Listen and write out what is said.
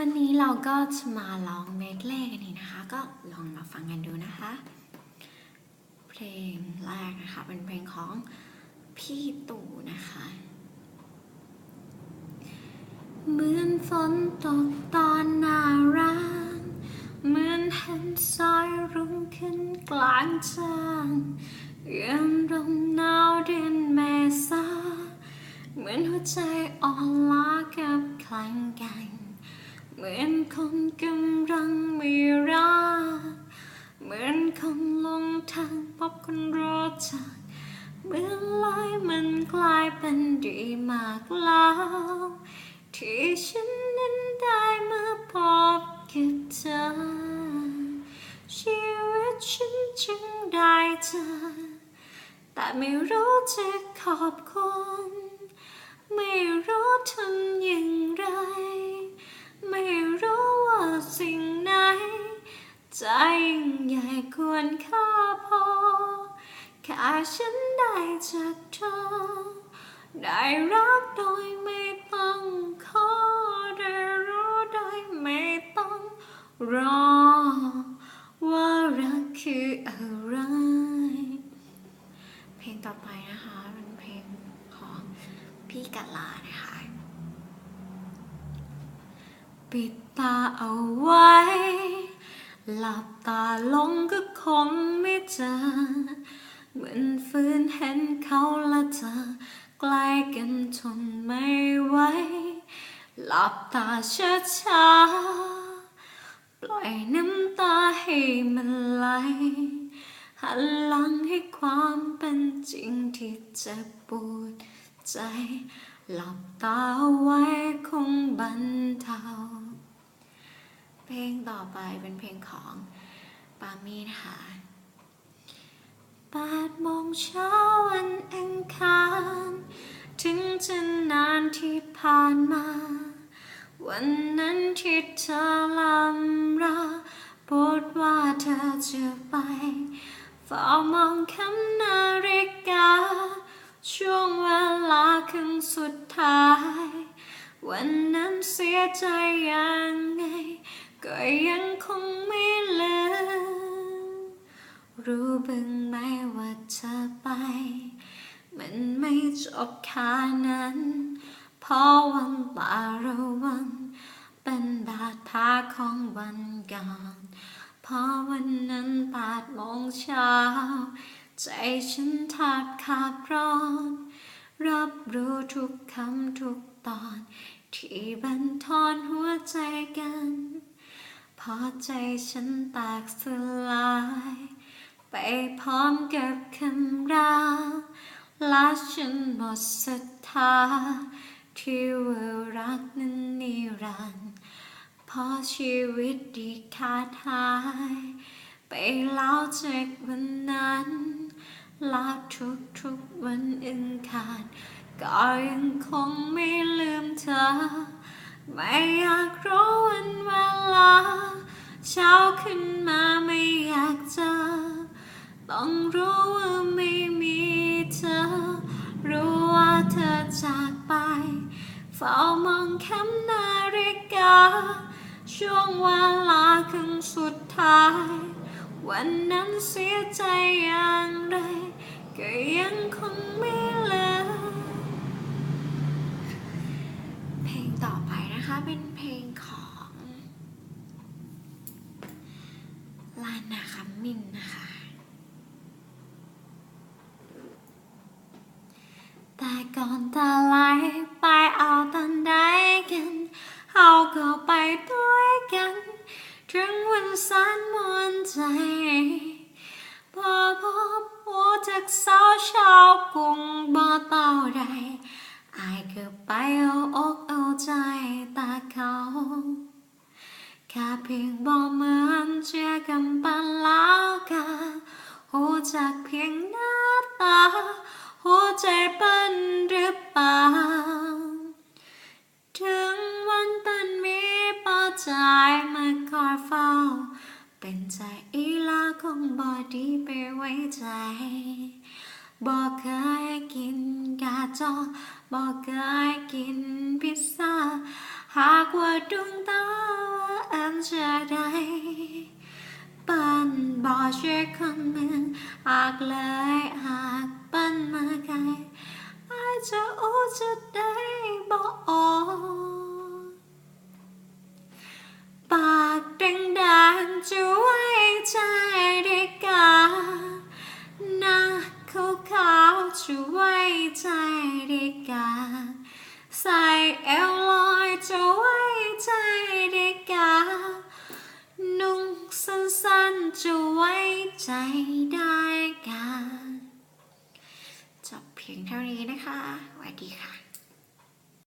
วันนี้เราก็จะมาลองเมดเล่กันอีกนะคะ ก็ลองมาฟังกันดูนะคะ เพลงแรกนะคะ เป็นเพลงของพี่ตู่นะคะ เหมือนฝนตกตอนหน้าร้านเหมือนเห็นสายรุ่งขึ้นกลางจานเยือนลมหนาวเดือนเมษาเหมือนหัวใจอ่อนล้ากับคลังกัน เหมือนคนกำลังมีรักเหมือนคนลงทางพบคนรู้จักเหมือนลายมันกลายเป็นดีมากแล้วที่ฉันนั้นได้มาพบกับเธอชีวิตฉันจึงได้เจอแต่ไม่รู้จะขอบคุณ ไม่รู้ทำอย่างไร ไม่รู้ว่าสิ่งไหนใจยิ่งใหญ่ควรค่าพอแค่ฉันได้จากเธอ ได้รักโดยไม่ต้องขอได้รู้โดยไม่ต้องรอ ว่ารักคืออะไร เพลงต่อไปนะคะ เป็นเพลงของพี่กัลลานะคะ ปิดตาเอาไว้ หลับตาลงก็คงไม่เจอ เหมือนฝืนเห็นเขาและเธอใกล้กันทนไม่ไหว หลับตาช้าช้าๆปล่อยน้ำตาให้มันไหล หันหลังให้ความเป็นจริงที่เจ็บปวดใจ หลับตาไว้คงบรรเทา เพลงต่อไปเป็นเพลงของปามีนะคะแปดโมงเช้าวันอังคารถึงจะนานที่ผ่านมา วันนั้นที่เธอลำราพูดว่าเธอจะไปเฝ้ามองคำนาฬิกา ช่วงเวลาครั้งสุดท้าย วันนั้นเสียใจยังไง ก็ยังคงไม่ลืมรู้บ้างไหมว่าเธอไป มันไม่จบแค่นั้น เพราะวันตาระวัง เป็นบาดแผลของวันก่อนเพราะวันนั้นแปดโมงเช้า ใจฉันแทบขาดร้อน รับรู้ทุกคำทุกตอน ที่บันทอนหัวใจกัน พอใจฉันแตกสลาย ไปพร้อมกับคำราและฉันหมดศรัทธา ที่ว่ารักนั้นนิรันดร์พราะชีวิตดีขาดหาย ไปแล้วจากวันนั้นละทุกทุกๆวันอังคารก็ยังคงไม่ลืมเธอ ไม่อยากรู้วันเวลา เช้าขึ้นมาไม่อยากเจอ ต้องรู้ว่าไม่มีเธอ รู้ว่าเธอจากไป เฝ้ามองคำนาฬิกา ช่วงเวลาครั้งสุดท้าย วันนั้นเสียใจอย่างไรก็ยังคงไม่เลืมเพลงต่อไปนะคะเป็นเพลงของลานาคัมมินนะคะ แต่ก่อนตาไหลไปเอาตอนใดกัน เอาก็ไปด้ว ถึงวันสานมวนใจพอพบหัวจากสาวชาวกรุงบ่เต่าใดอายก็ไปเอาอกเอาใจตาเขาแค่เพียงบอกเหมือนเชื่อกันปันแล้วกันหูจากเพียงหน้าตา อีลาคงบอดีไปไว้ใจ บอกเคยกินกาจอบอกเคยกินพิซซ่า หากว่าดวงตาว่อันจะได้ปันบอกเชื่อคนหนึ่งหากเลยหากปันมาไกลอาจจะโอ้จะได้บอกออก ใจได้กาจบเพียงเท่านี้นะคะสวัสดีค่ะ